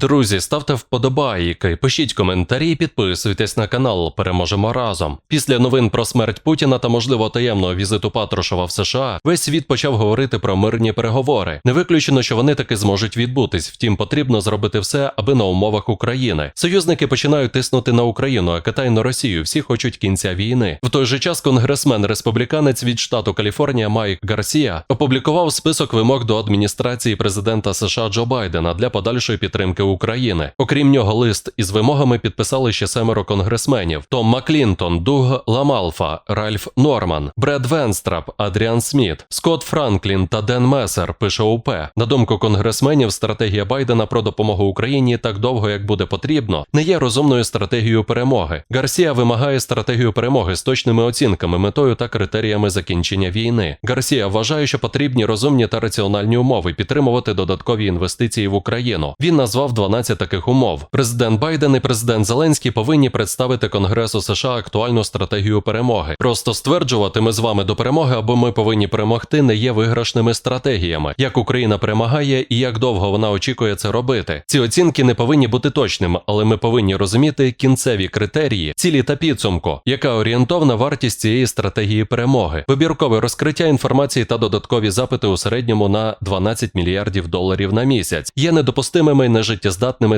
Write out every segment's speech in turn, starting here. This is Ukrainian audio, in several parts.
Друзі, ставте вподобайки, пишіть коментарі, підписуйтесь на канал. Переможемо разом. Після новин про смерть Путіна та можливо таємного візиту Патрушева в США весь світ почав говорити про мирні переговори. Не виключено, що вони таки зможуть відбутись. Втім, потрібно зробити все, аби на умовах України. Союзники починають тиснути на Україну, а Китай на Росію. Всі хочуть кінця війни. В той же час конгресмен республіканець від штату Каліфорнія Майк Гарсія опублікував список вимог до адміністрації президента США Джо Байдена для подальшої підтримки України. Окрім нього, лист із вимогами підписали ще семеро конгресменів: Том Маклінтон, Дуг Ламалфа, Ральф Норман, Бред Венстрап, Адріан Сміт, Скотт Франклін та Ден Месер. Пише УП. На думку конгресменів, стратегія Байдена про допомогу Україні так довго, як буде потрібно, не є розумною стратегією перемоги. Гарсія вимагає стратегію перемоги з точними оцінками, метою та критеріями закінчення війни. Гарсія вважає, що потрібні розумні та раціональні умови підтримувати додаткові інвестиції в Україну. Він назвав 12 таких умов. Президент Байден і президент Зеленський повинні представити Конгресу США актуальну стратегію перемоги. Просто стверджувати ми з вами до перемоги, або ми повинні перемогти, не є виграшними стратегіями. Як Україна перемагає і як довго вона очікує це робити. Ці оцінки не повинні бути точними, але ми повинні розуміти кінцеві критерії, цілі та підсумку, яка орієнтовна вартість цієї стратегії перемоги, вибіркове розкриття інформації та додаткові запити у середньому на 12 мільярдів доларів на місяць є недопустимими, нежиттєздатними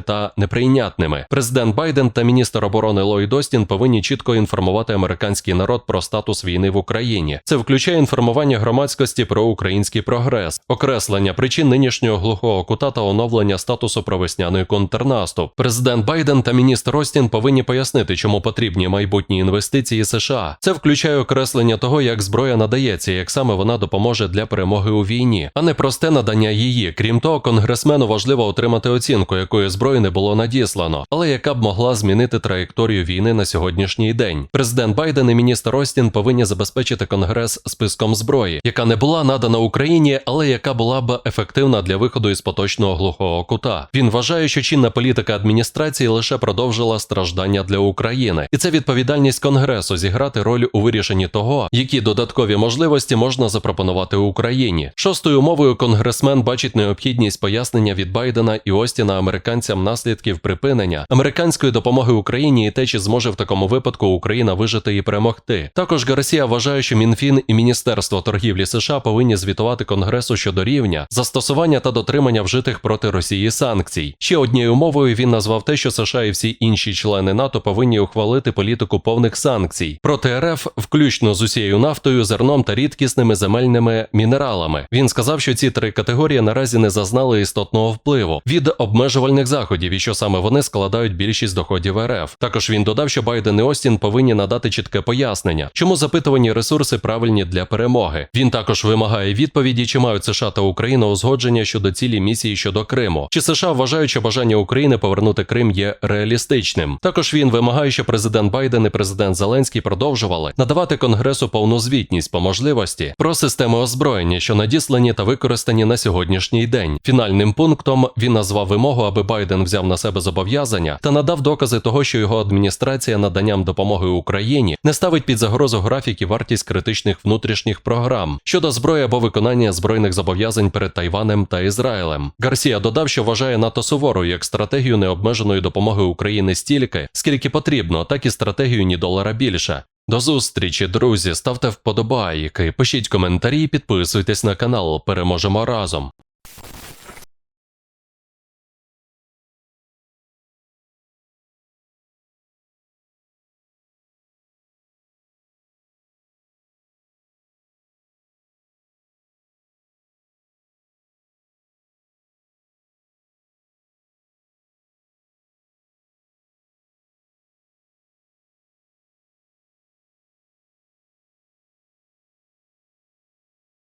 та неприйнятними. Президент Байден та міністр оборони Ллойд Остін повинні чітко інформувати американський народ про статус війни в Україні. Це включає інформування громадськості про український прогрес, окреслення причин нинішнього глухого кута та оновлення статусу про весняний контрнаступ. Президент Байден та міністр Остін повинні пояснити, чому потрібні майбутні інвестиції США. Це включає окреслення того, як зброя надається, як саме вона допоможе для перемоги у війні, а не просте надання її. Крім того, конгресмену важливо отримати оцінку, якої зброї не було надіслано, але яка б могла змінити траєкторію війни на сьогоднішній день. Президент Байден і міністр Остін повинні забезпечити конгрес списком зброї, яка не була надана Україні, але яка була б ефективна для виходу із поточного глухого кута. Він вважає, що чинна політика адміністрації лише продовжила страждання для України, і це відповідальність конгресу зіграти роль у вирішенні того, які додаткові можливості можна запропонувати Україні. Шостою умовою конгресмен бачить необхідність пояснення від Байдена і Остіна американцям наслідків припинення американської допомоги Україні і те, чи зможе в такому випадку Україна вижити і перемогти. Також Гарсія вважає, що Мінфін і Міністерство торгівлі США повинні звітувати Конгресу щодо рівня застосування та дотримання вжитих проти Росії санкцій. Ще однією умовою він назвав те, що США і всі інші члени НАТО повинні ухвалити політику повних санкцій проти РФ, включно з усією нафтою, зерном та рідкісними земельними мінералами. Він сказав, що ці три категорії наразі не зазнали істотного впливу від обмежувальних заходів, і що саме вони складають більшість доходів РФ. Також він додав, що Байден і Остін повинні надати чітке пояснення, чому запитувані ресурси правильні для перемоги. Він також вимагає відповіді, чи мають США та Україна узгодження щодо цілі місії щодо Криму, чи США вважають, що бажання України повернути Крим є реалістичним. Також він вимагає, що президент Байден і президент Зеленський продовжували надавати Конгресу повну звітність по можливості про системи озброєння, що надіслані та використані на сьогоднішній день. Фінальним пунктом він назвав вимогу, аби Байден взяв на себе зобов'язання та надав докази того, що його адміністрація наданням допомоги Україні не ставить під загрозу графік і вартість критичних внутрішніх програм щодо зброї або виконання збройних зобов'язань перед Тайванем та Ізраїлем. Гарсія додав, що вважає НАТО суворою як стратегію необмеженої допомоги України стільки, скільки потрібно, так і стратегію ні долара більше. До зустрічі, друзі. Ставте вподобайки, пишіть коментарі, підписуйтесь на канал. Переможемо разом.